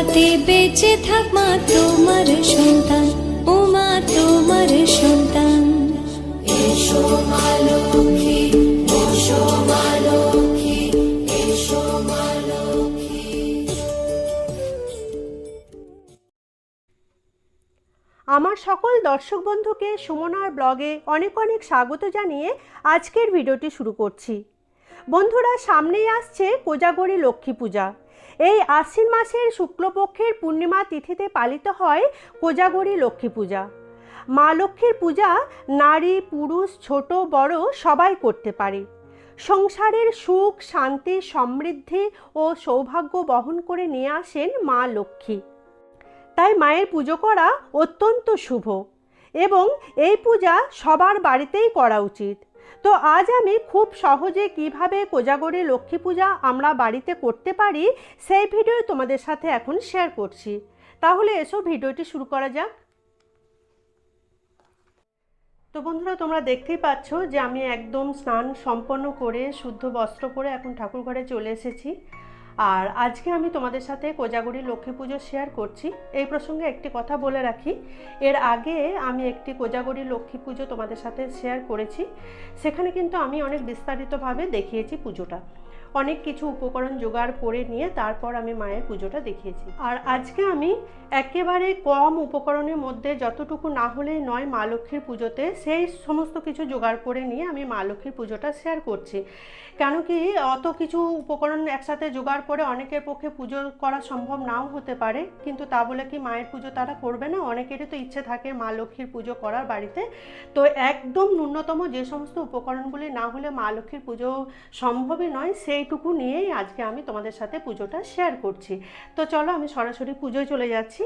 দুধে বেঁচে থাক মা তোমার সন্তান। ও মা তোমার সন্তান। এসো মা লক্ষ্মী বসো মা লক্ষ্মী এসো মা লক্ষ্মী। আমার সকল দর্শক বন্ধুকে সুমনার ব্লগে অনেক অনেক স্বাগত জানিয়ে আজকের ভিডিওটি শুরু করছি। বন্ধুরা সামনেই আসছে কোজাগরী লক্ষ্মী পূজা। এই আশ্বিন মাসের শুক্লপক্ষের পূর্ণিমা তিথিতে পালিত হয় কোজাগরী লক্ষ্মী পূজা। মা লক্ষ্মীর পূজা নারী, পুরুষ, ছোট, বড় সবাই করতে পারে। সংসারের সুখ, শান্তি, সমৃদ্ধি ও সৌভাগ্য বহন করে নিয়ে আসেন মা লক্ষ্মী। তাই মায়ের পুজো করা অত্যন্ত শুভ এবং এই পূজা সবার বাড়িতেই করা উচিত। তো আজ আমি খুব সহজে কীভাবে কোজাগরী লক্ষ্মী পূজা আমরা বাড়িতে করতে পারি, সেই ভিডিও তোমাদের সাথে এখন শেয়ার করছি। তাহলে এসো ভিডিওটি শুরু করা যাক। তো বন্ধুরা, তোমরা দেখতেই পাচ্ছ যে আমি একদম স্নান সম্পন্ন করে, শুদ্ধ বস্ত্র পরে এখন ঠাকুর ঘরে চলে এসেছি। আর আজকে আমি তোমাদের সাথে কোজাগুড়ি লক্ষ্মী পুজো শেয়ার করছি। এই প্রসঙ্গে একটি কথা বলে রাখি। এর আগে আমি একটি কোজাগুড়ি লক্ষ্মী পুজো তোমাদের সাথে শেয়ার করেছি। সেখানে কিন্তু আমি অনেক বিস্তারিতভাবে দেখিয়েছি পুজোটা। অনেক কিছু উপকরণ জোগাড় করে নিয়ে তারপর আমি মায়ের পুজোটা দেখিয়েছি। আর আজকে আমি একেবারে কম উপকরণের মধ্যে যতটুকু না হলে নয় মা লক্ষ্মীর পুজোতে, সেই সমস্ত কিছু জোগাড় করে নিয়ে আমি মা লক্ষ্মীর পুজোটা শেয়ার করছি। কেন কি অত কিছু উপকরণ একসাথে জোগাড় করে অনেকের পক্ষে পুজো করা সম্ভব নাও হতে পারে, কিন্তু তা বলে কি মায়ের পুজো তারা করবে না? অনেকেরই তো ইচ্ছে থাকে মা লক্ষ্মীর পুজো করার বাড়িতে। তো একদম ন্যূনতম যে সমস্ত উপকরণগুলি না হলে মা লক্ষ্মীর পুজো সম্ভবই নয়, সেইটুকু নিয়েই আজকে আমি তোমাদের সাথে পুজোটা শেয়ার করছি। তো চলো আমি সরাসরি পুজোয় চলে যাচ্ছি।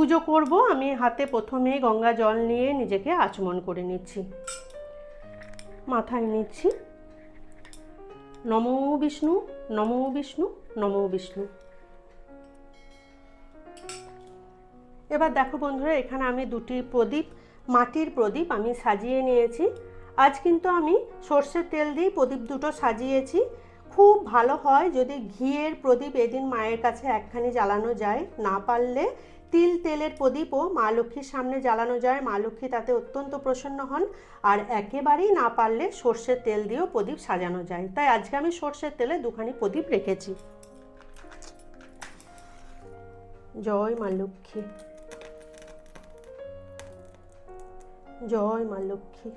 পুজো করব, আমি হাতে প্রথমেই গঙ্গা জল নিয়ে নিজেকে আচমন করে নিচ্ছি। মাথায় নিচ্ছি। নমো বিষ্ণু নমো বিষ্ণু নমো বিষ্ণু। এবার দেখো বন্ধুরা, এখানে আমি দুটি প্রদীপ, মাটির প্রদীপ আমি সাজিয়ে নিয়েছি। আজ কিন্তু আমি সর্ষের তেল দিয়ে প্রদীপ দুটো সাজিয়েছি। খুব ভালো হয় যদি ঘিয়ের প্রদীপ এদিন মায়ের কাছে একখানি জ্বালানো যায়, না পারলে তিল তেলের প্রদীপও মা লক্ষ্মীর সামনে জ্বালানো যায়। মা লক্ষ্মী তাতে অত্যন্ত প্রসন্ন হন আর একেবারেই না পারলে সর্ষের তেল দিয়েও প্রদীপ সাজানো যায়। তাই আজকে আমি সর্ষের তেলে দুখানি প্রদীপ রেখেছি। জয় মা লক্ষ্মী। জয় মা লক্ষ্মী।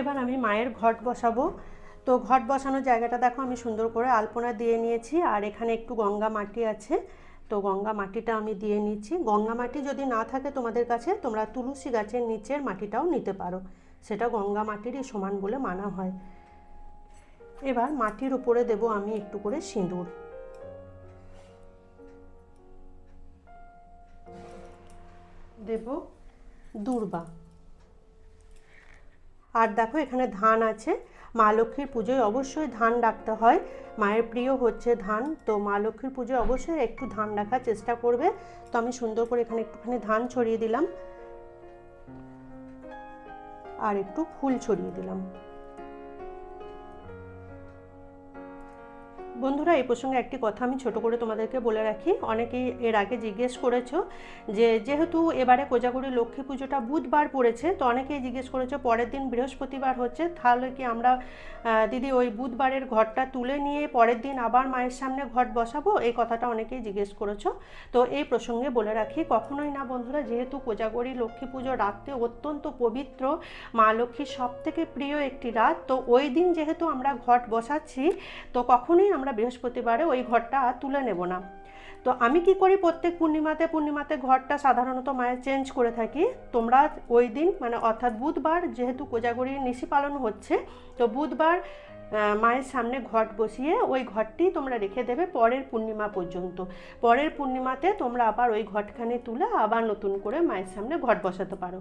এবার আমি মায়ের ঘট বসাবো। তো ঘট বসানোর জায়গাটা দেখো, আমি সুন্দর করে আলপনা দিয়ে নিয়েছি, আর এখানে একটু গঙ্গা মাটি আছে। তো গঙ্গা মাটিটা আমি দিয়ে নিচ্ছি। গঙ্গা মাটি যদি না থাকে তোমাদের কাছে, তোমরা তুলসী গাছের নিচের মাটিটাও নিতে পারো। সেটা গঙ্গা মাটিরই সমান বলে মানা হয়। এবার মাটির উপরে দেব আমি একটু করে সিঁদুর। দেব দূর্বা। আর দেখো এখানে ধান আছে। মা লক্ষ্মীর পুজোয় অবশ্যই ধান রাখতে হয়। মায়ের প্রিয় হচ্ছে ধান, তো মা লক্ষ্মীর পুজোয় অবশ্যই একটু ধান রাখার চেষ্টা করবে। তো আমি সুন্দর করে এখানে একটুখানি ধান ছড়িয়ে দিলাম। আর একটু ফুল ছড়িয়ে দিলাম। বন্ধুরা, এই প্রসঙ্গে একটি কথা আমি ছোট করে তোমাদেরকে বলে রাখি। অনেকেই এর আগে জিজ্ঞেস করেছ যে, যেহেতু এবারে কোজাগরি লক্ষ্মী পুজোটা বুধবার পড়েছে, তো অনেকেই জিজ্ঞেস করেছ পরের দিন বৃহস্পতিবার হচ্ছে। তাহলে কি আমরা দিদি ওই বুধবারের ঘরটা তুলে নিয়ে পরের দিন আবার মায়ের সামনে ঘট বসাবো? এই কথাটা অনেকেই জিজ্ঞেস করেছ। তো এই প্রসঙ্গে বলে রাখি, কখনোই না বন্ধুরা, যেহেতু কোজাগরি লক্ষ্মী পুজো রাত্রে অত্যন্ত পবিত্র, মা লক্ষ্মীর সব থেকে প্রিয় একটি রাত, তো ওই দিন যেহেতু আমরা ঘট বসাচ্ছি, তো কখনোই আমরা বৃহস্পতিবারে ওই ঘরটা আর তুলে নেব না। তো আমি কি করি, প্রত্যেক পূর্ণিমাতে পূর্ণিমাতে ঘরটা সাধারণত মায়ের চেঞ্জ করে থাকি। তোমরা ওই দিন মানে অর্থাৎ বুধবার যেহেতু কোজাগরি নিশি পালন হচ্ছে, তো বুধবার মায়ের সামনে ঘট বসিয়ে ওই ঘরটি তোমরা রেখে দেবে পরের পূর্ণিমা পর্যন্ত। পরের পূর্ণিমাতে তোমরা আবার ওই ঘটখানি তুলে আবার নতুন করে মায়ের সামনে ঘট বসাতে পারো।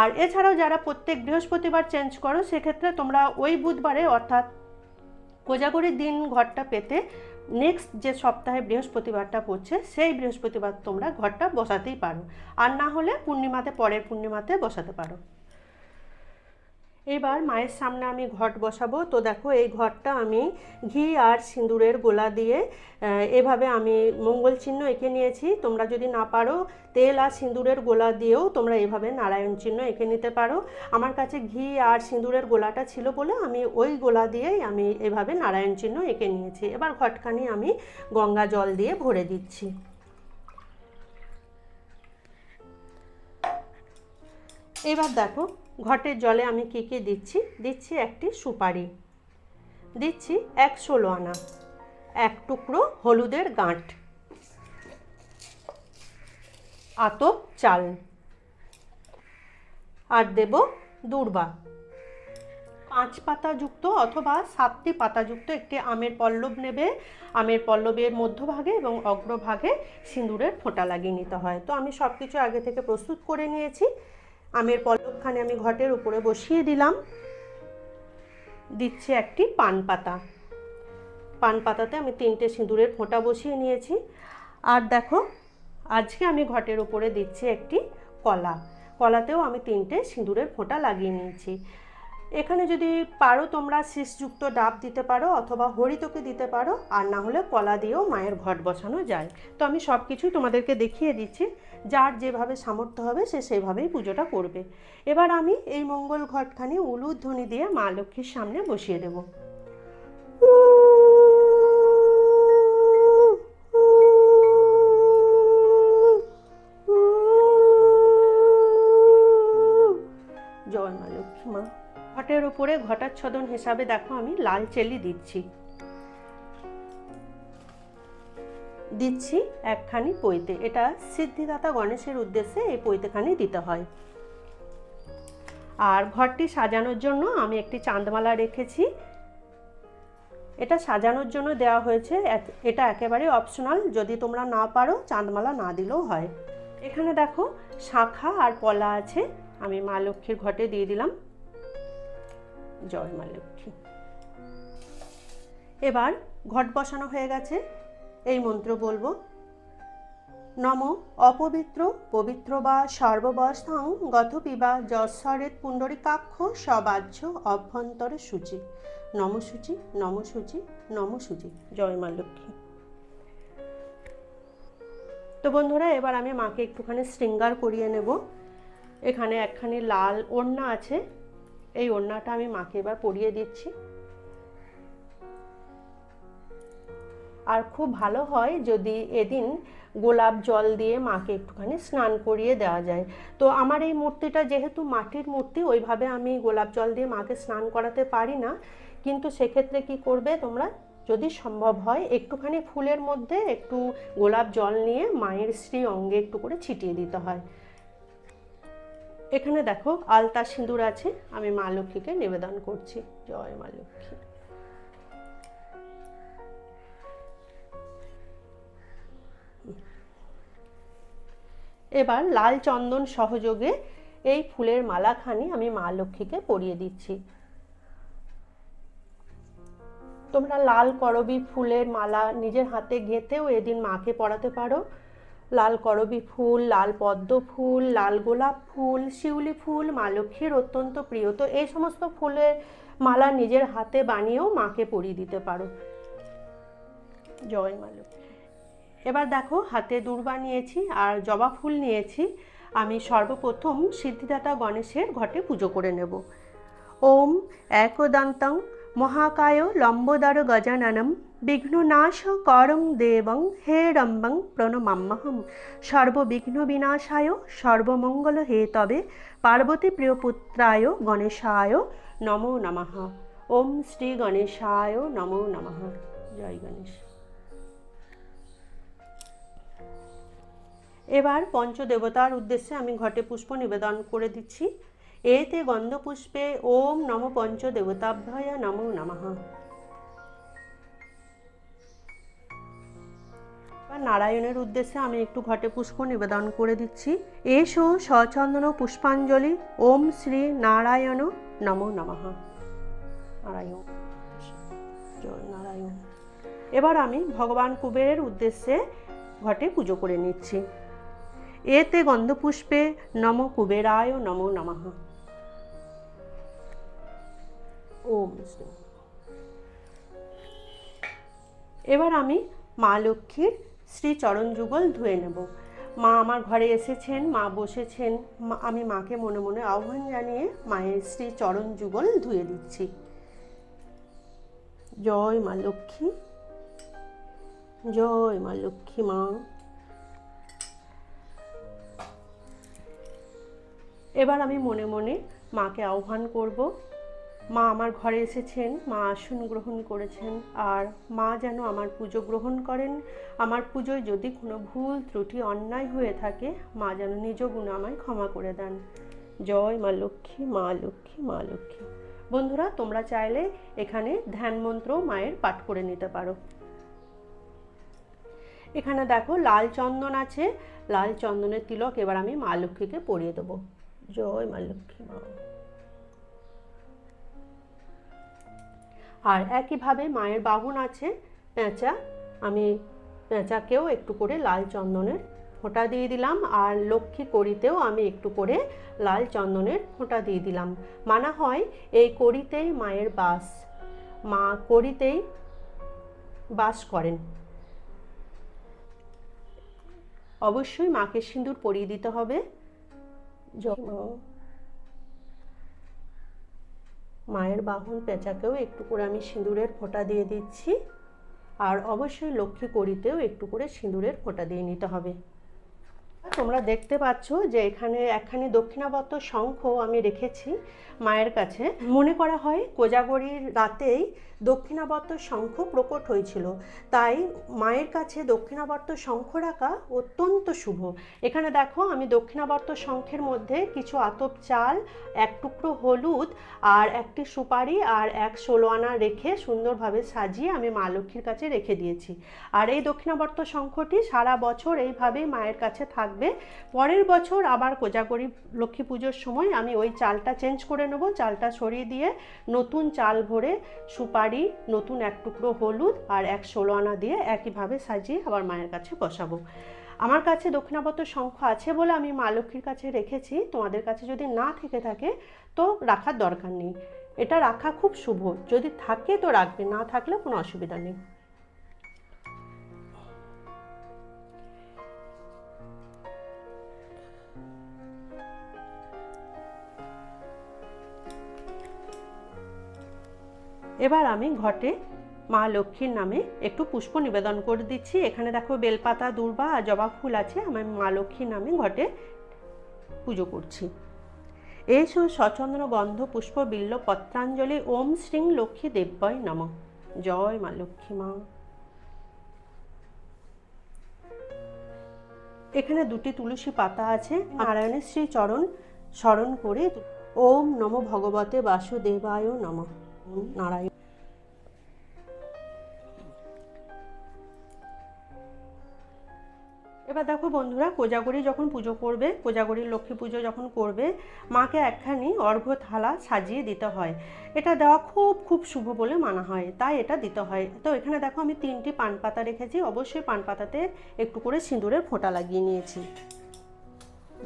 আর এছাড়াও যারা প্রত্যেক বৃহস্পতিবার চেঞ্জ করো, সেক্ষেত্রে তোমরা ওই বুধবারে অর্থাৎ কোজাগরির দিন ঘরটা পেতে নেক্সট যে সপ্তাহে বৃহস্পতিবারটা পড়ছে, সেই বৃহস্পতিবার তোমরা ঘরটা বসাতেই পারো। আর না হলে পূর্ণিমাতে, পরের পূর্ণিমাতে বসাতে পারো। এবার মায়ের সামনে আমি ঘট বসাবো। তো দেখো, এই ঘরটা আমি ঘি আর সিঁদুরের গোলা দিয়ে এভাবে আমি মঙ্গল চিহ্ন এঁকে নিয়েছি। তোমরা যদি না পারো, তেল আর সিঁদুরের গোলা দিয়েও তোমরা এভাবে নারায়ণ চিহ্ন এঁকে নিতে পারো। আমার কাছে ঘি আর সিঁদুরের গোলাটা ছিল বলে আমি ওই গোলা দিয়েই আমি এভাবে নারায়ণ চিহ্ন এঁকে নিয়েছি। এবার ঘটখানি আমি গঙ্গা জল দিয়ে ভরে দিচ্ছি। এবার দেখো ঘটের জলে আমি কী কী দিচ্ছি? দিচ্ছি একটি সুপারি। দিচ্ছি এক ষোলো আনা এক টুকরো হলুদের গাঁট, আতপ চাল, আর দেব দূর্বা। পাঁচ পাতাযুক্ত অথবা সাতটি পাতাযুক্ত একটি আমের পল্লব নেবে। আমের পল্লবের মধ্যভাগে এবং অগ্রভাগে সিঁদুরের ফোঁটা লাগিয়ে নিতে হয়। তো আমি সব কিছু আগে থেকে প্রস্তুত করে নিয়েছি। আমের পল্লবখানে আমি ঘটের উপরে বসিয়ে দিলাম। দিচ্ছি একটি পান পাতা। পান পাতাতে আমি তিনটে সিঁদুরের ফোঁটা বসিয়ে নিয়েছি। আর দেখো, আজকে আমি ঘটের উপরে দিচ্ছি একটি কলা। কলাতেও আমি তিনটে সিঁদুরের ফোঁটা লাগিয়ে নিয়েছি। এখানে যদি পারো তোমরা শীষযুক্ত ডাব দিতে পারো অথবা হরিতকে দিতে পারো, আর না হলে কলা দিয়েও মায়ের ঘট বসানো যায়। তো আমি সব কিছুই তোমাদেরকে দেখিয়ে দিচ্ছি, যার যেভাবে সামর্থ্য হবে সে সেভাবেই পুজোটা করবে। এবার আমি এই মঙ্গল ঘটখানি উলুধ্বনি দিয়ে মা লক্ষ্মীর সামনে বসিয়ে দেব। ঘটের উপরে ঘটাচ্ছদন হিসাবে দেখো আমি লাল চেলি দিচ্ছি। দিচ্ছি একখানি পৈতে। এটা সিদ্ধিদাতা গণেশের উদ্দেশ্যে এই পৈতেখানি দিতে হয়। আর ঘরটি সাজানোর জন্য আমি একটি চাঁদমালা রেখেছি। এটা সাজানোর জন্য দেওয়া হয়েছে এটা একেবারে অপশনাল যদি তোমরা না পারো, চাঁদমালা না দিলেও হয়। এখানে দেখো শাখা আর পলা আছে। আমি মা লক্ষ্মীর ঘটে দিয়ে দিলাম। জয় মা লক্ষ্মী। এবার ঘট বসানো হয়ে গেছে। এই মন্ত্র বলব, নম অপবিত্র পবিত্র বা সর্ববস্থং গত পিবা যশ্বরের পুণ্ডরিকাক্ষ সবাহ্য অভ্যন্তরে সূচি। নম সূচি নম সূচি নম সূচি। জয় মা লক্ষ্মী। তো বন্ধুরা, এবার আমি মাকে একটুখানি শৃঙ্গার করিয়ে নেব। এখানে একখানি লাল ওড়না আছে। এই ওড়নাটা আমি মাকে এবার পরিয়ে দিচ্ছি। আর খুব ভালো হয় যদি এদিন গোলাপ জল দিয়ে মাকে একটুখানি স্নান করিয়ে দেওয়া যায়। তো আমার এই মূর্তিটা যেহেতু মাটির মূর্তি, ওইভাবে আমি গোলাপ জল দিয়ে মাকে স্নান করাতে পারি না। কিন্তু সেক্ষেত্রে কি করবে তোমরা? যদি সম্ভব হয়, একটুখানি ফুলের মধ্যে একটু গোলাপ জল নিয়ে মায়ের শ্রী অঙ্গে একটু করে ছিটিয়ে দিতে হয়। এখানে দেখো আলতা সিঁদুর আছে, আমি মা লক্ষ্মীকে নিবেদন করছি। জয় মা লক্ষ্মী। এবার লাল চন্দন সহযোগে এই ফুলের মালাখানি আমি মা লক্ষ্মীকে পরিয়ে দিচ্ছি। তোমরা লাল করবি ফুলের মালা নিজের হাতে গেঁথেও এদিন মাকে পড়াতে পারো। লাল করবি ফুল, লাল পদ্ম ফুল, লাল গোলাপ ফুল, শিউলি ফুল, মা লক্ষ্মীর অত্যন্ত প্রিয়। তো এই সমস্ত ফুলের মালা নিজের হাতে বানিয়েও মাকে পরিয়ে দিতে পারো। জয় মা এবার দেখো, হাতে দুর্বা নিয়েছি আর জবা ফুল নিয়েছি। আমি সর্বপ্রথম সিদ্ধিদাতা গণেশের ঘটে পুজো করে নেব। ওম একদন্তং মহাকায় লম্বোদর গজাননম বিঘ্ননাশ করং দেবং হে রম্বং প্রণমাম্যহম সর্ববিঘ্ন বিনাশায় সর্বমঙ্গল হে তবে পার্বতী প্রিয়পুত্রায় গণেশায় নমো নমঃ। ওম শ্রী গণেশায় নমো নমঃ। জয় গণেশ। এবার পঞ্চদেবতার উদ্দেশ্যে আমি ঘটে পুষ্প নিবেদন করে দিচ্ছি। এতে গন্ধপুষ্পে ওম নম পঞ্চদেবতাভ্যয় নমো নমঃ। নারায়ণের উদ্দেশ্যে আমি একটু ঘটে পুষ্প নিবেদন করে দিচ্ছি। এসো সচন্দন পুষ্পাঞ্জলি, ওম শ্রী নারায়ণ নমো নমঃ। নারায়ণ, জয় নারায়ণ। এবার আমি ভগবান কুবেরের উদ্দেশ্যে ঘটে পুজো করে নিচ্ছি। এতে গন্ধপুষ্পে নম কুবেরায় নমো নমঃ। ওম এবার আমি মা লক্ষ্মীর শ্রী চরণ যুগল ধুয়ে নেব। মা আমার ঘরে এসেছেন, মা বসেছেন। আমি মাকে মনে মনে আহ্বান জানিয়ে মায়ের শ্রী চরণ যুগল ধুয়ে দিচ্ছি। জয় মা লক্ষ্মী, জয় মা লক্ষ্মী মা। এবার আমি মনে মনে মাকে আহ্বান করব মা আমার ঘরে এসেছেন, মা আসন গ্রহণ করেছেন, আর মা যেন আমার পুজো গ্রহণ করেন। আমার পুজোয় যদি কোনো ভুল, ত্রুটি, অন্যায় হয়ে থাকে, মা যেন নিজ গুণে আমায় ক্ষমা করে দেন। জয় মা লক্ষ্মী মা লক্ষ্মী মা লক্ষ্মী। বন্ধুরা, তোমরা চাইলে এখানে ধ্যান মন্ত্র মায়ের পাঠ করে নিতে পারো। এখানে দেখো, লাল চন্দন আছে। লাল চন্দনের তিলক এবার আমি মা লক্ষ্মীকে পরিয়ে দেবো। জয় মা লক্ষ্মী মা। আর একইভাবে মায়ের বাহন আছে পেঁচা আমি পেঁচাকেও একটু করে লাল চন্দনের ফোঁটা দিয়ে দিলাম আর লক্ষ্মী কড়িতেও আমি একটু করে লাল চন্দনের ফোঁটা দিয়ে দিলাম। মানা হয় এই কড়িতেই মায়ের বাস। মা কড়িতেই বাস করেন। অবশ্যই মাকে সিঁদুর পরিয়ে দিতে হবে। মায়ের বাহন পেঁচাকেও একটু করে আমি সিঁদুরের ফোঁটা দিয়ে দিচ্ছি। আর অবশ্যই লক্ষ্মী করিতেও একটু করে সিঁদুরের ফোঁটা দিয়ে নিতে হবে। তোমরা দেখতে পাচ্ছ যে এখানে একখানি দক্ষিণাবর্ত শঙ্খ আমি রেখেছি মায়ের কাছে। মনে করা হয় কোজাগরির রাতেই দক্ষিণাবর্ত শঙ্খ প্রকট হয়েছিল। তাই মায়ের কাছে দক্ষিণাবর্ত শঙ্খ রাখা অত্যন্ত শুভ। এখানে দেখো, আমি দক্ষিণাবর্ত শঙ্খের মধ্যে কিছু আতপ চাল, এক টুকরো হলুদ আর একটি সুপারি আর এক ষোলো আনা রেখে সুন্দরভাবে সাজিয়ে আমি মা লক্ষ্মীর কাছে রেখে দিয়েছি। আর এই দক্ষিণাবর্ত শঙ্খটি সারা বছর এইভাবেই মায়ের কাছে থাকবে। পরের বছর আবার কোজাগরি লক্ষ্মী পুজোর সময় আমি ওই চালটা চেঞ্জ করে নেব। চালটা সরিয়ে দিয়ে নতুন চাল ভরে সুপারি, নতুন এক টুকরো হলুদ আর এক ষোলো আনা দিয়ে একইভাবে সাজিয়ে আবার মায়ের কাছে বসাবো। আমার কাছে দক্ষিণাবর্ত শঙ্খ আছে বলে আমি মা লক্ষ্মীর কাছে রেখেছি। তোমাদের কাছে যদি না থেকে থাকে তো রাখার দরকার নেই। এটা রাখা খুব শুভ। যদি থাকে তো রাখবে, না থাকলে কোনো অসুবিধা নেই। এবার আমি ঘটে মা লক্ষ্মীর নামে একটু পুষ্প নিবেদন করে দিচ্ছি। এখানে দেখো বেলপাতা, দূর্বা আর জবা ফুল আছে। আমি মা লক্ষ্মীর নামে ঘটে পুজো করছি। এসো সচন্দ্র গন্ধ পুষ্প বিল্ল পত্রাঞ্জলি। ওম শ্রী লক্ষ্মী দেব্যয় নম। জয় মা লক্ষ্মী মা। এখানে দুটি তুলসী পাতা আছে। নারায়ণের শ্রী চরণ স্মরণ করে ওম নম ভগবতে বাসুদেবায় নম। নারায়ণ এবার দেখো বন্ধুরা, কোজাগরি যখন পুজো করবে, কোজাগরির লক্ষ্মী পুজো যখন করবে, মাকে একখানি অর্ঘ্য থালা সাজিয়ে দিতে হয়। এটা দেওয়া খুব খুব শুভ বলে মানা হয়, তাই এটা দিতে হয়। তো এখানে দেখো আমি তিনটি পান পাতা রেখেছি, অবশ্যই পান পাতাতে একটু করে সিঁদুরের ফোঁটা লাগিয়ে নিয়েছি।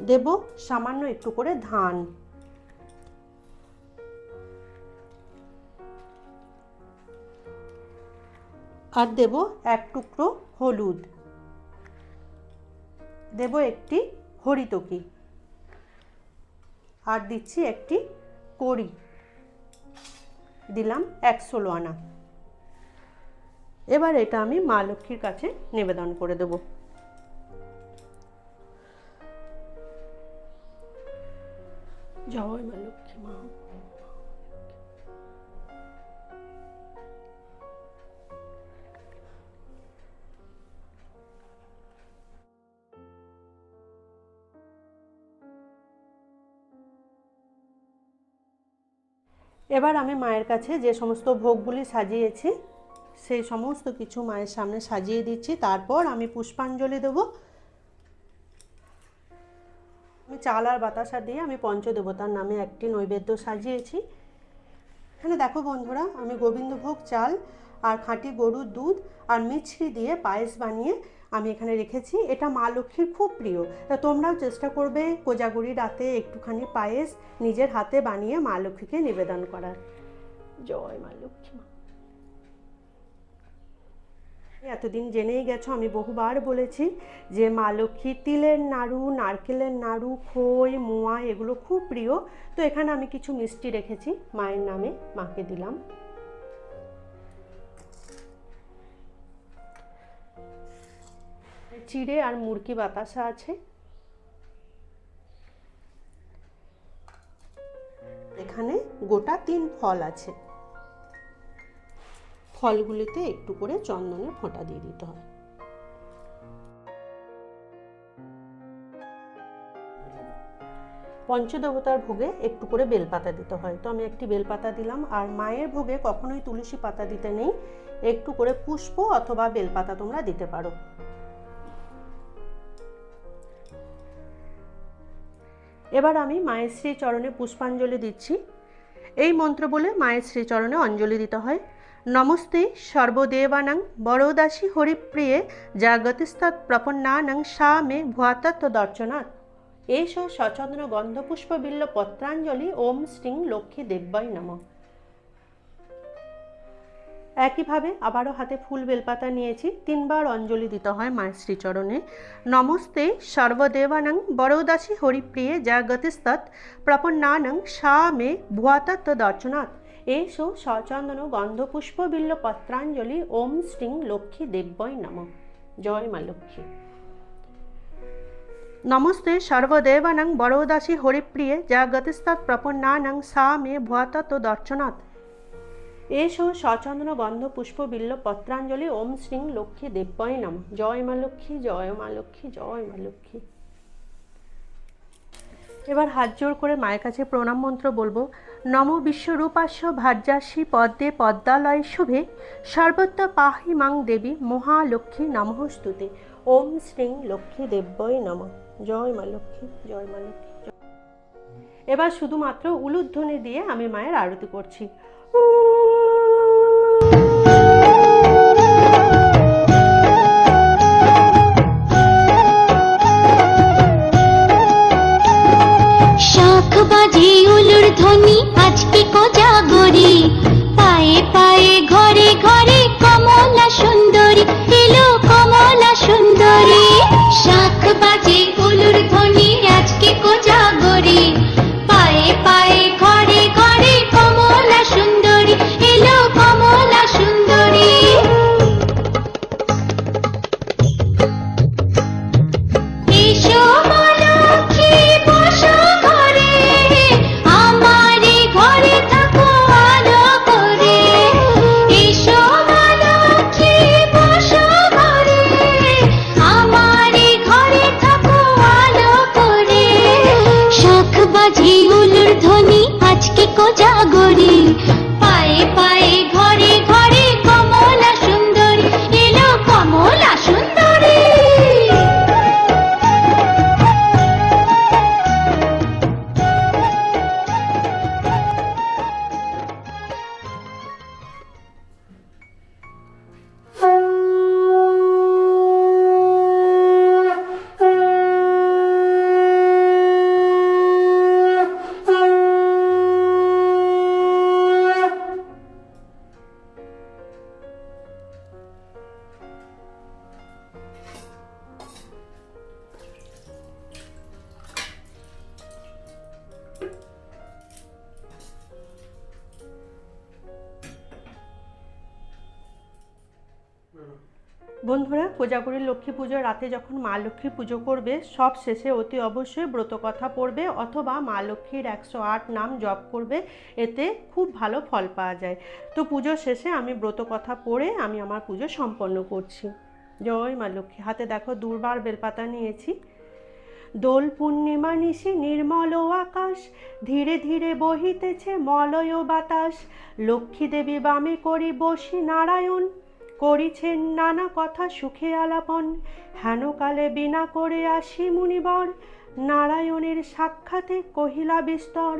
দেব সামান্য একটু করে ধান। আর দেব এক টুকরো হলুদ। দেব একটি হরিতকি। আর দিচ্ছি একটি কড়ি। দিলাম এক ষোলো আনা এবার এটা আমি মা লক্ষ্মীর কাছে নিবেদন করে দেব। জয় মা লক্ষ্মী। এবার আমি মায়ের কাছে যে সমস্ত ভোগগুলি সাজিয়েছি, সেই সমস্ত কিছু মায়ের সামনে সাজিয়ে দিচ্ছি। তারপর আমি পুষ্পাঞ্জলি দেব। আমি চাল আর বাতাসা দিয়ে আমি পঞ্চদেবতার নামে একটি নৈবেদ্য সাজিয়েছি। এখানে দেখো বন্ধুরা, আমি গোবিন্দভোগ চাল আর খাঁটি গরুর দুধ আর মিছরি দিয়ে পায়েস বানিয়ে আমি এখানে রেখেছি। এটা মা লক্ষ্মীর খুব প্রিয়। তা তোমরাও চেষ্টা করবে কোজাগুড়ি রাতে একটুখানি পায়েস নিজের হাতে বানিয়ে মা লক্ষ্মীকে নিবেদন করার। জয় মা লক্ষ্মী মা। এতদিন জেনেই গেছো আমি বহুবার বলেছি যে মা লক্ষ্মী তিলের নাড়ু নারকেলের নাড়ু খই মোয়া এগুলো খুব প্রিয়। তো এখানে আমি কিছু মিষ্টি রেখেছি মায়ের নামে মাকে দিলাম। চিড়ে আর মুরকি বাতাসা আছে। এখানে গোটা তিন ফল আছে। ফলগুলিতে একটু করে চন্দনের ফোঁটা দিয়ে দিতে হয়। পঞ্চদেবতার ভোগে একটু করে বেলপাতা দিতে হয়। তো আমি একটি বেলপাতা দিলাম। আর মায়ের ভোগে কখনোই তুলসী পাতা দিতে নেই। একটু করে পুষ্প অথবা বেলপাতা তোমরা দিতে পারো। এবার আমি মায়ের শ্রী চরণে পুষ্পাঞ্জলি দিচ্ছি। এই মন্ত্র বলে মায়ের শ্রী চরণে অঞ্জলি দিতে হয়। নমস্তে সর্বদেবানাং বড়দাসী হরিপ্রিয়ে জাগতিস্তৎ প্রপন্নানাং সা মে ভুয়াতত্ত্ব দর্শনাথ এস সচন্দ্র গন্ধপুষ্প বিল্ল পত্রাঞ্জলি ওম শ্রীং লক্ষ্মী দেববাই নমঃ। একইভাবে আবারও হাতে ফুল বেলপাতা নিয়েছি। তিনবার অঞ্জলি দিতে হয় মায়ের শ্রীচরণে। নমস্তে সর্বদেবানং বরদাসী হরিপ্রিয়ে যা গতিস্তৎ প্রপন্নানং সা মে ভুয়াতত্ত্ব দর্শনাথ এসো সচন্দন গন্ধপুষ্প বিল্ল পত্রাঞ্জলি ওম শ্রীং লক্ষ্মী দেব্যই নম। জয় মা লক্ষ্মী। নমস্তে সর্বদেবানং বরদাসী হরিপ্রিয়ে যা গতিস্তৎ প্রপন্নানং সা মে ভুয়াতত্ত্ব দর্শনাথ এসো সচন্দ্র গন্ধ পুষ্প বিল্ল পত্রাঞ্জলি ওম শ্রীং লক্ষ্মী দেব্যয় নম। জয় মা লক্ষ্মী, জয় মা লক্ষ্মী, জয় মা লক্ষ্মী। এবার হাত জোর করে মায়ের কাছে প্রণাম মন্ত্র বলব। নম বিশ্বরূপাস্য ভার্যাসী পদ্মে পদ্মালয় শুভে। সর্বত্র পাহি মাং দেবী মহালক্ষ্মী নমস্তুতে ওম শ্রীং লক্ষ্মী দেব্যয় নম। জয় মা লক্ষ্মী, জয় মা লক্ষ্মী। এবার শুধুমাত্র উলুধ্বনি দিয়ে আমি মায়ের আরতি করছি। ধ্বনি আজকে কোজাগরি পায়ে পায়ে ঘরে ঘরে কমলা সুন্দরী এলো কমলা সুন্দরী। শাখ বাজে কোজাগরীর লক্ষ্মী পুজোর রাতে যখন মা লক্ষ্মী পুজো করবে, সব শেষে অতি অবশ্যই ব্রত কথা পড়বে অথবা মা লক্ষ্মীর একশো আট নাম জপ করবে। এতে খুব ভালো ফল পাওয়া যায়। তো পুজো শেষে আমি ব্রত কথা পড়ে আমি আমার পুজো সম্পন্ন করছি। জয় মা লক্ষ্মী। হাতে দেখো দুর্বার বেলপাতা নিয়েছি। দোল পূর্ণিমা নিশি নির্মল আকাশ, ধীরে ধীরে বহিতেছে মলয় বাতাস। লক্ষ্মী দেবী বামে করি বসি নারায়ণ। করিছেন নানা কথা সুখে আলাপন। হেনকালে বিনা করে আসি মুনিবর। নারায়ণের সাক্ষাতে কহিলা বিস্তর,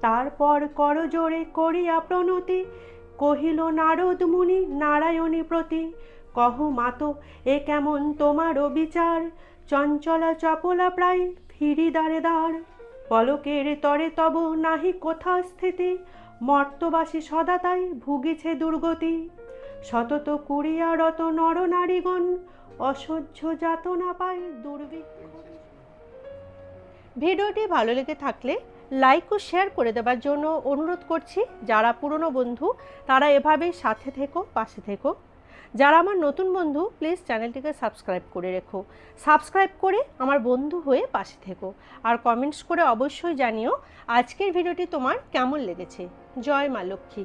তারপর করজোরে করিয়া প্রণতি। কহিল, নারদ মুনি, নারায়ণী প্রতি। কহ মাত এ কেমন তোমারও বিচার চঞ্চলা চপলা প্রায় ফিরি দাঁড়ে দাঁড় পলকের তরে তব নাহি কোথা স্থিতি? মর্তবাসী সদা তাই ভুগিছে দুর্গতি। শতত কুড়িয়ারত নর নারীগণ অসহ্য যাতনা পায় দুর্ভিক্ষ। ভিডিওটি ভালো লেগে থাকলে লাইক ও শেয়ার করে দেওয়ার জন্য অনুরোধ করছি, যারা পুরনো বন্ধু, তারা এভাবে সাথে থেকো, পাশে থেকো। যারা আমার নতুন বন্ধু প্লিজ চ্যানেলটিকে সাবস্ক্রাইব করে রেখো। সাবস্ক্রাইব করে আমার বন্ধু হয়ে পাশে থেকো। আর কমেন্টস করে অবশ্যই জানিও আজকের ভিডিওটি তোমার কেমন লেগেছে। জয় মা লক্ষ্মী।